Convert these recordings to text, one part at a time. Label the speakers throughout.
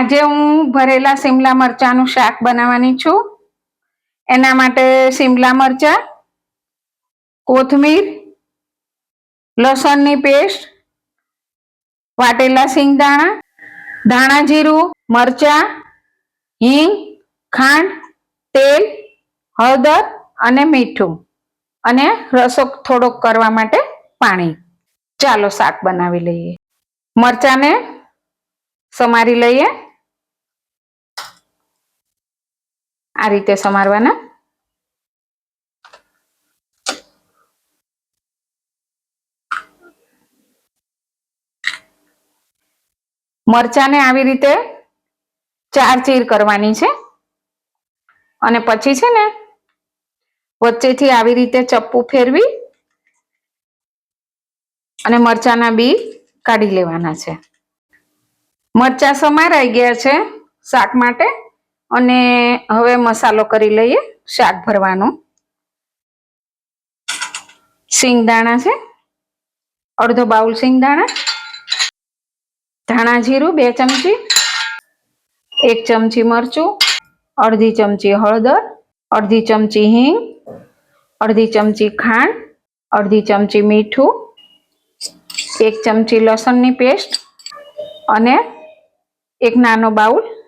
Speaker 1: આજે હું ભરેલા સિમલા મરચાંનું શાક બનાવવાની છું. એના માટે સિમલા મરચાં, કોથમીર, લસણની પેસ્ટ, વાટેલા સિંગદાણા, ધાણા જીરું, મરચાં, હિંગ, ખાંડ, તેલ, હળદર અને મીઠું. અને રસો થોડોક કરવા માટે પાણી. ચાલો શાક બનાવી લઈએ. મરચાંને સમારી લઈએ. આ રીતે સમારવાના. મરચાને આવી રીતે ચાર ચીર કરવાની છે. અને પછી છે ને, વચ્ચેથી આવી રીતે ચપ્પુ ફેરવી અને મરચાંના બી કાઢી લેવાના છે. મરચાં સમારાઈ ગયા છે શાક માટે. અને હવે મસાલો કરી લઈએ શાક ભરવાનો. સિંગદાણા છે. અડધો બાઉલ સિંગદાણા ધાણા જીરું બે ચમચી. એક ચમચી મરચું. અડધી ચમચી હળદર. અડધી ચમચી હિંગ. અડધી ચમચી ખાંડ. અડધી ચમચી મીઠું. એક ચમચી લસણની પેસ્ટ. અને એક નાનો બાઉલ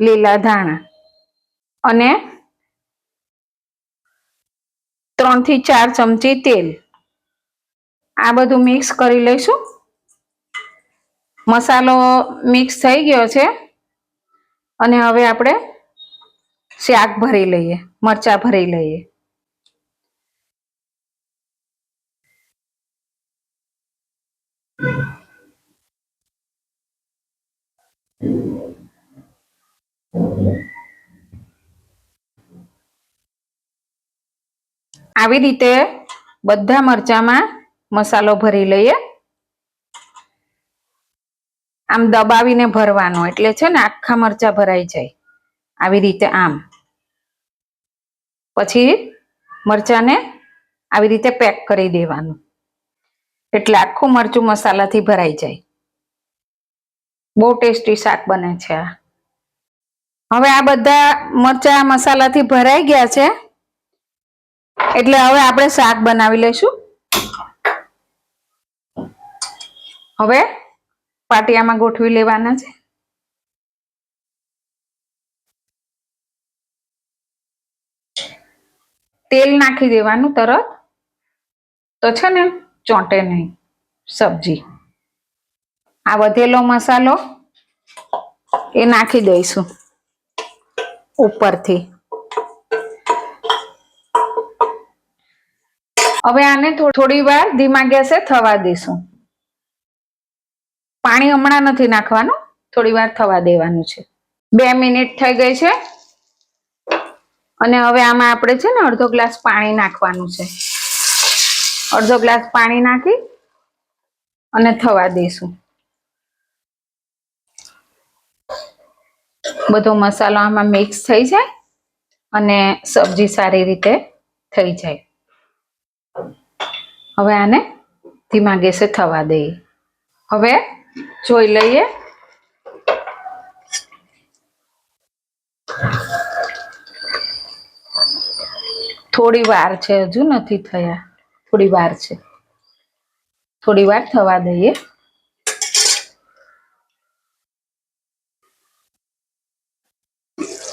Speaker 1: લીલા ધાણા. અને ત્રણથી ચાર ચમચી તેલ. આ બધું મિક્સ કરી લઈશું. મસાલો મિક્સ થઈ ગયો છે. અને હવે આપણે શાક ભરી લઈએ, મરચા ભરી લઈએ. આવી રીતે બધા મરચામાં મસાલો ભરી લઈએ. આમ દબાવીને ભરવાનો, એટલે છે ને આખા મરચા ભરાઈ જાય. આવી રીતે આમ. પછી મરચાને આવી રીતે પેક કરી દેવાનું. એટલે આખું મરચું મસાલાથી ભરાઈ જાય. બહુ ટેસ્ટી શાક બને છે આ. હવે આ બધા મરચા મસાલાથી ભરાઈ ગયા છે. એટલે હવે આપણે શાક બનાવી લઈશું. હવે પાટિયામાં ગોઠવી લેવાના છે. તેલ નાખી દેવાનું તરત. તો છે ને ચોંટે નહીં સબ્જી. આ વધેલો મસાલો એ નાખી દઈશું. ઉપરથી. હવે આને થોડી વાર ધીમા ગેસે થવા દઈશું. પાણી હમણાં નથી નાખવાનું, થોડી વાર થવા દેવાનું છે. બે મિનિટ થઈ ગઈ છે. અને હવે આમાં આપણે છે ને અડધો ગ્લાસ પાણી નાખવાનું છે. અડધો ગ્લાસ પાણી નાખી અને થવા દઈશું. બધો મસાલો આમાં મિક્સ થઈ જાય અને સબ્જી સારી રીતે થઈ જાય. હવે આને ધીમા ગેસે થવા દઈએ. હવે જોઈ લઈએ. થોડી વાર છે, હજુ નથી થયા. થોડી વાર છે. થોડી વાર થવા દઈએ.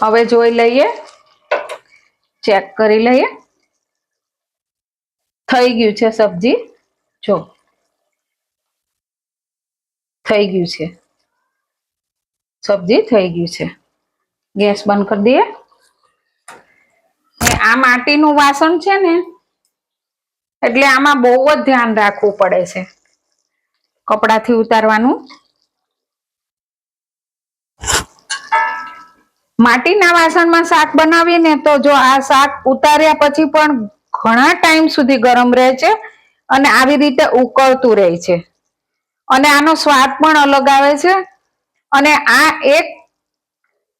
Speaker 1: હવે જોઈ લઈએ. ચેક કરી લઈએ. થઈ ગયું છે સબ્જી. જો. થઈ ગયું છે. સબ્જી થઈ ગયું છે. ગેસ બંધ કરી દઈએ. આ માટીનું વાસણ છે ને, એટલે આમાં બહુ જ ધ્યાન રાખવું પડે છે. કપડાથી ઉતારવાનું. માટીના વાસણમાં શાક બનાવીએ તો જો આ શાક ઉતાર્યા પછી પણ ઘણા ટાઈમ સુધી ગરમ રહે છે અને આવી રીતે ઉકળતું રહે છે. અને આનો સ્વાદ પણ અલગ આવે છે. અને આ એક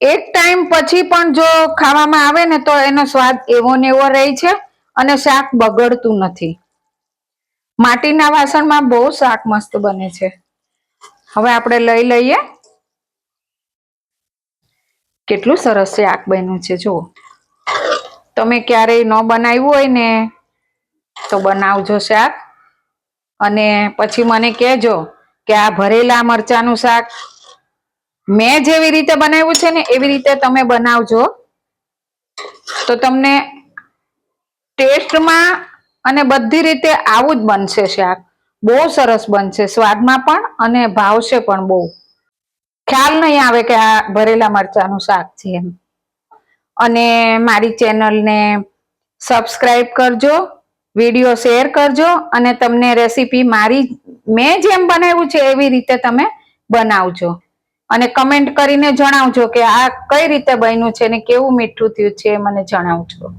Speaker 1: એક ટાઈમ પછી પણ જો ખાવામાં આવે ને તો એનો સ્વાદ એવો ને એવો રહે છે અને શાક બગડતું નથી. માટીના વાસણમાં બહુ શાક મસ્ત બને છે. હવે આપણે લઈ લઈએ. કેટલું સરસ શાક બન્યું છે, જુઓ. તમે ક્યારેય ન બનાવ્યું હોય ને, તો બનાવજો શાક. અને પછી મને કહેજો કે આ ભરેલા મરચાનું શાક મેં જેવી રીતે બનાવ્યું છે ને, એવી રીતે તમે બનાવજો. તો તમને ટેસ્ટમાં અને બધી રીતે આવું જ બનશે શાક. બહુ સરસ બનશે, સ્વાદમાં પણ અને ભાવશે પણ બહુ. ખ્યાલ નહીં આવે કે આ ભરેલા મરચાનું શાક છે એમ. અને મારી ચેનલને સબસ્ક્રાઈબ કરજો, વીડિયો શેર કરજો અને તમને રેસીપી મારી, મેં જેમ બનાવ્યું છે એવી રીતે તમે બનાવજો. અને કમેન્ટ કરીને જણાવજો કે આ કઈ રીતે બન્યું છે ને કેવું મીઠું થયું છે મને જણાવજો.